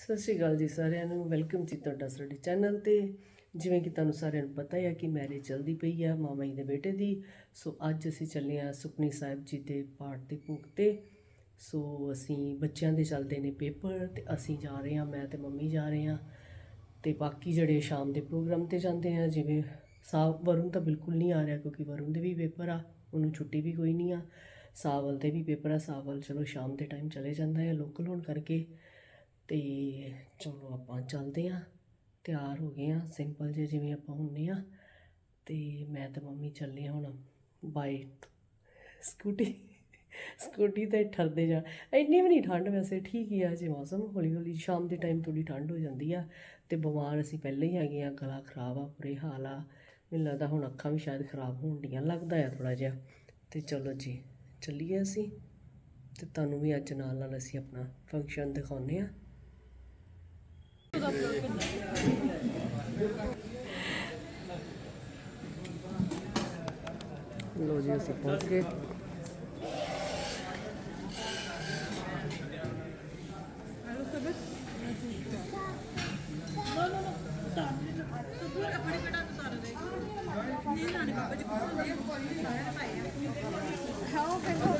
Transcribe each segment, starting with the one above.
ਸਤਿ ਸ਼੍ਰੀ ਅਕਾਲ ਜੀ ਸਾਰਿਆਂ ਨੂੰ ਵੈਲਕਮ ਜੀ ਤੁਹਾਡਾ ਸਾਡੇ ਚੈਨਲ ਤੇ। ਜਿਵੇਂ ਕਿ ਤੁਹਾਨੂੰ ਸਾਰਿਆਂ ਨੂੰ ਪਤਾ ਹੈ ਕਿ ਮੈਰਿਜ ਚੱਲਦੀ ਪਈ ਆ ਮਾਮਾ ਜੀ ਦੇ ਬੇਟੇ ਦੀ। ਸੋ ਅੱਜ ਅਸੀਂ ਚੱਲੇ ਹਾਂ ਸੁਖਨੀ ਸਾਹਿਬ ਜੀ ਦੇ ਪਾਠ ਦੇ ਭੋਗ ਤੇ। ਸੋ ਅਸੀਂ ਬੱਚਿਆਂ ਦੇ ਚੱਲਦੇ ਨੇ ਪੇਪਰ ਤੇ ਅਸੀਂ ਜਾ ਰਹੇ ਹਾਂ ਮੈਂ ਤੇ ਮੰਮੀ ਜਾ ਰਹੇ ਹਾਂ ਤੇ ਬਾਕੀ ਜਿਹੜੇ ਸ਼ਾਮ ਦੇ ਪ੍ਰੋਗਰਾਮ ਤੇ ਜਾਂਦੇ ਆ, ਜਿਵੇਂ ਸਾਹ ਵਰੁਣ ਤਾਂ ਬਿਲਕੁਲ ਨਹੀਂ ਆ ਰਿਹਾ ਕਿਉਂਕਿ ਵਰੁਣ ਦੇ ਵੀ ਪੇਪਰ ਆ, ਉਹਨੂੰ ਛੁੱਟੀ ਵੀ ਕੋਈ ਨਹੀਂ ਆ। ਸਾਵਲ ਦੇ ਵੀ ਪੇਪਰ ਆ, ਸਾਵਲ ਚਲੋ ਸ਼ਾਮ ਦੇ ਟਾਈਮ ਚਲੇ ਜਾਂਦਾ ਹੈ ਲੋਕਲ ਹੋਣ ਕਰਕੇ। ਤੇ ਚਲੋ ਆਪਾਂ ਚੱਲਦੇ ਆ ਤਿਆਰ ਹੋ ਗਏ ਆ ਸਿੰਪਲ ਜੇ ਜਿਵੇਂ ਆਪਾਂ ਹੁੰਨੇ ਆ ਤੇ ਮੈਂ ਤੇ ਮੰਮੀ ਚੱਲੇ ਹੁਣ ਬਾਈ ਸਕੂਟੀ ਸਕੂਟੀ ਤੇ ਠਰਦੇ ਜਾ, ਇੰਨੀ ਵੀ ਨਹੀਂ ਠੰਡ ਵੈਸੇ, ਠੀਕ ਹੀ ਆ ਜੇ ਮੌਸਮ ਹੌਲੀ ਹੌਲੀ ਸ਼ਾਮ ਦੇ ਟਾਈਮ ਥੋੜੀ ਠੰਡ ਹੋ ਜਾਂਦੀ ਆ ਤੇ ਬਿਮਾਰ ਅਸੀਂ ਪਹਿਲਾਂ ਹੀ ਹੈਗੇ ਆ ਗਲਾ ਖਰਾਬ ਆ, ਬੁਰੇ ਹਾਲ ਆ, ਮੈਨੂੰ ਲੱਗਦਾ ਹੁਣ ਅੱਖਾਂ ਵੀ ਸ਼ਾਇਦ ਖਰਾਬ ਹੋਣ ਡੀਆਂ, ਲੱਗਦਾ ਆ ਥੋੜਾ ਜਿਹਾ, ਤੇ ਚਲੋ ਜੀ, ਚੱਲੀਏ ਅਸੀਂ ਤੇ ਤੁਹਾਨੂੰ ਵੀ ਅੱਜ ਨਾਲ ਨਾਲ ਅਸੀਂ ਆਪਣਾ ਫੰਕਸ਼ਨ ਦਿਖਾਉਂਦੇ ਆ ਲੋ ਜੀ ਅਸੀਂ ਪਹੁੰਚ ਗਏ। ਵਾਹਿਗੁਰੂ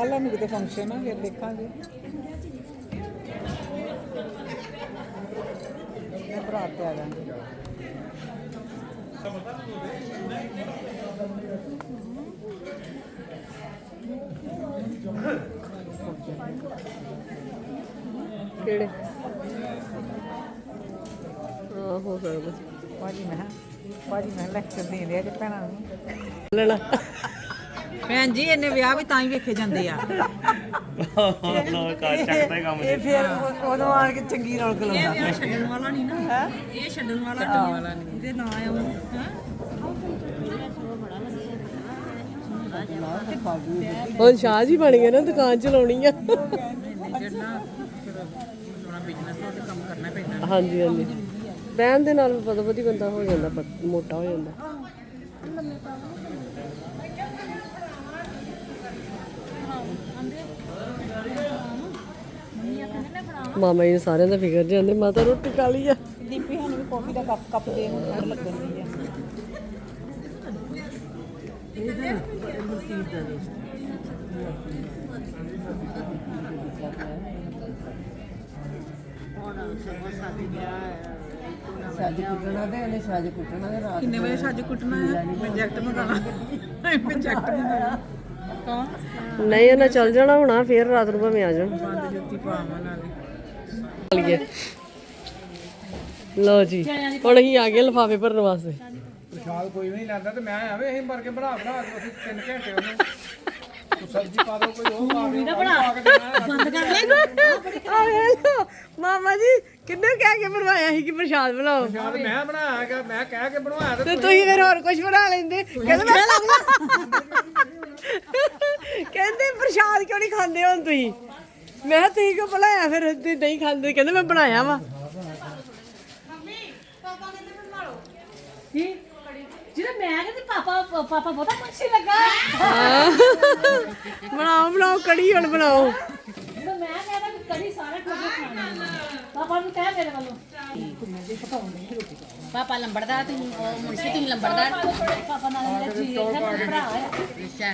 ਕੱਲ੍ਹ ਨੂੰ ਕਿਤੇ ਫੰਕਸ਼ਨ ਆ ਫਿਰ ਦੇਖਾਂਗੇ ਮੈਂ ਭਰਾ ਤੇ ਆ ਜਾਵਾਂਗੇ ਕਿਹੜੇ ਹਾਂ ਹੋ ਸਕਦਾ ਭਾਜੀ ਮੈਂ ਕਿਹਾ- ਭਾਜੀ ਮੈਂ ਲੈਕਚਰ ਦੇ ਰਿਹਾ ਕਿ ਭੈਣਾਂ ਨੂੰ। ਲੈਣਾ। ਭੈਣ ਜੀ ਇਹਨੇ ਵਿਆਹ ਵੀ ਤਾਂ ਹੀ ਵੇਖੇ ਜਾਂਦੇ ਆ। ਇਹ ਫਿਰ ਉਦੋਂ ਆਣ ਕੇ ਚੰਗੀ ਰੌਣਕ ਲਾਉਂਦਾ। ਛੱਡਣ ਵਾਲਾ ਨਹੀਂ ਨਾ। ਇਹ ਛੱਡਣ ਵਾਲਾ ਛੱਡਣ ਵਾਲਾ ਨਹੀਂ। ਇਹਦੇ ਨਾਂ ਆ ਉਹ। ਹੈਂ? ਹੁਣ ਸ਼ਾਹ ਜੀ ਬਣ ਗਏ ਨਾ ਦੁਕਾਨ ਚਲਾਉਣੀ ਆ। ਹਾਂਜੀ ਹਾਂਜੀ। ਬਹਿਣ ਦੇ ਨਾਲ ਪਤਾ ਪਤੀ ਬੰਦਾ ਹੋ ਜਾਂਦਾ ਮੋਟਾ ਹੋ ਜਾਂਦਾ। ਮਾਮਾ ਜੀ ਨੂੰ ਸਾਰਿਆਂ ਦਾ ਫਿਕਰ ਜਾਂਦੇ ਮਾਤਾ ਰੋਟੀ ਖਾ ਲਈ ਆ। ਦੀਪੀ ਸਾਨੂੰ ਵੀ ਕਾਫੀ ਦਾ ਕੱਪ ਕੱਪ ਦੇ ਹੁਣ ਠੰਡ ਲੱਗਣ ਦੀ ਆ। ਸਾਜ ਕੁੱਟਣਾ ਤੇ ਉਹਨੇ ਸਾਜ ਕੁੱਟਣਾ ਤੇ ਰਾਤ ਕਿੰਨੇ ਵਜੇ ਸੱਜ ਕੁੱਟਣਾ ਹੈ? ਪ੍ਰੋਜੈਕਟ ਮੰਗਾਣਾ ਪ੍ਰੋਜੈਕਟ ਮੰਗਾਣਾ ਕੌਣ? ਨਹੀਂ ਇਹਨਾਂ ਚੱਲ ਜਾਣਾ ਹੋਣਾ ਫੇਰ ਰਾਤ ਨੂੰ ਭਾਵੇਂ ਆ ਜਾਣ ਬੰਦ ਜੁੱਤੀ ਪਾਵਾਂ ਨਾਲੇ ਲਈਏ ਲਓ ਜੀ ਹੁਣ ਅਸੀਂ ਆ ਗਏ ਲਫਾਫੇ ਭਰਨ ਵਾਸਤੇ। ਪ੍ਰਸ਼ਾਦ ਕੋਈ ਵੀ ਨਹੀਂ ਲੈਂਦਾ ਤੇ ਮੈਂ ਐਵੇਂ ਅਸੀਂ ਮਰ ਕੇ ਬਣਾ ਬਣਾ ਕੇ ਅਸੀਂ 3 ਘੰਟੇ ਉਹਨੂੰ ਸਬਜ਼ੀ ਪਾ ਦੋ ਕੋਈ ਉਹ ਪਾ ਦੇ ਬਣਾ ਕੇ ਦੇਣਾ ਬੰਦ ਕਰ ਲੈ ਆ ਵੇਖ ਲਓ, ਮਾਮਾ ਜੀ ਕਿੰਨੇ ਕਹਿ ਕੇ ਬਣਵਾਇਆ ਸੀ ਕਿ ਪ੍ਰਸ਼ਾਦ ਬਣਾਓ? ਪ੍ਰਸ਼ਾਦ ਮੈਂ ਬਣਾਇਆ ਹੈਗਾ ਮੈਂ ਕਹਿ ਕੇ ਬਣਵਾਇਆ ਤੇ ਤੇ ਤੁਸੀਂ ਫਿਰ ਹੋਰ ਕੁਝ ਬਣਾ ਲੈਂਦੇ? ਕਹਿੰਦੇ ਮੈਂ ਕਹਿੰਦੇ ਪ੍ਰਸ਼ਾਦ ਕਿਉਂ ਨਹੀਂ ਖਾਂਦੇ ਹੁਣ ਤੁਸੀਂ? ਮੈਂ ਕਿਹਾ ਤੁਸੀਂ ਕਿਉਂ ਬਣਾਇਆ? ਫਿਰ ਤੁਸੀਂ ਨਹੀਂ ਖਾਂਦੇ ਕਹਿੰਦੇ ਮੈਂ ਬਣਾਇਆ ਵਾ। ਕੀ? ਜਿਹਦਾ ਮੈਂ ਕਹਿੰਦੀ ਪਾਪਾ ਪਾਪਾ ਬਹੁਤਾ ਮੁੰਸ਼ੀ ਲੱਗਾ। ਬਣਾਓ ਬਣਾਓ ਕੜੀ ਹੁਣ ਬਣਾਓ। ਜਦੋਂ ਮੈਂ ਕਹਿੰਦਾ ਕਿ ਕੜੀ ਸਾਰੇ ਖੁਦ ਖਾਣੀ। ਪਾਪਾ ਨੂੰ ਕਹਿ ਮੇਰੇ ਵੱਲੋਂ। ਪਾਪਾ ਲੰਬੜਦਾਰ ਤੂੰ ਮੁਨਸ਼ੀ ਤੂੰ ਲੰਬੜਦਾਰ ਪਾਪਾ ਨਾਲ ਮੇਰਾ ਜੀ ਹੈ ਭਰਾ ਆ। ਅੱਛਾ।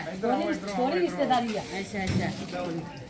ਥੋੜੀ ਰਿਸ਼ਤੇਦਾਰੀ ਆ। ਅੱਛਾ ਅੱਛਾ।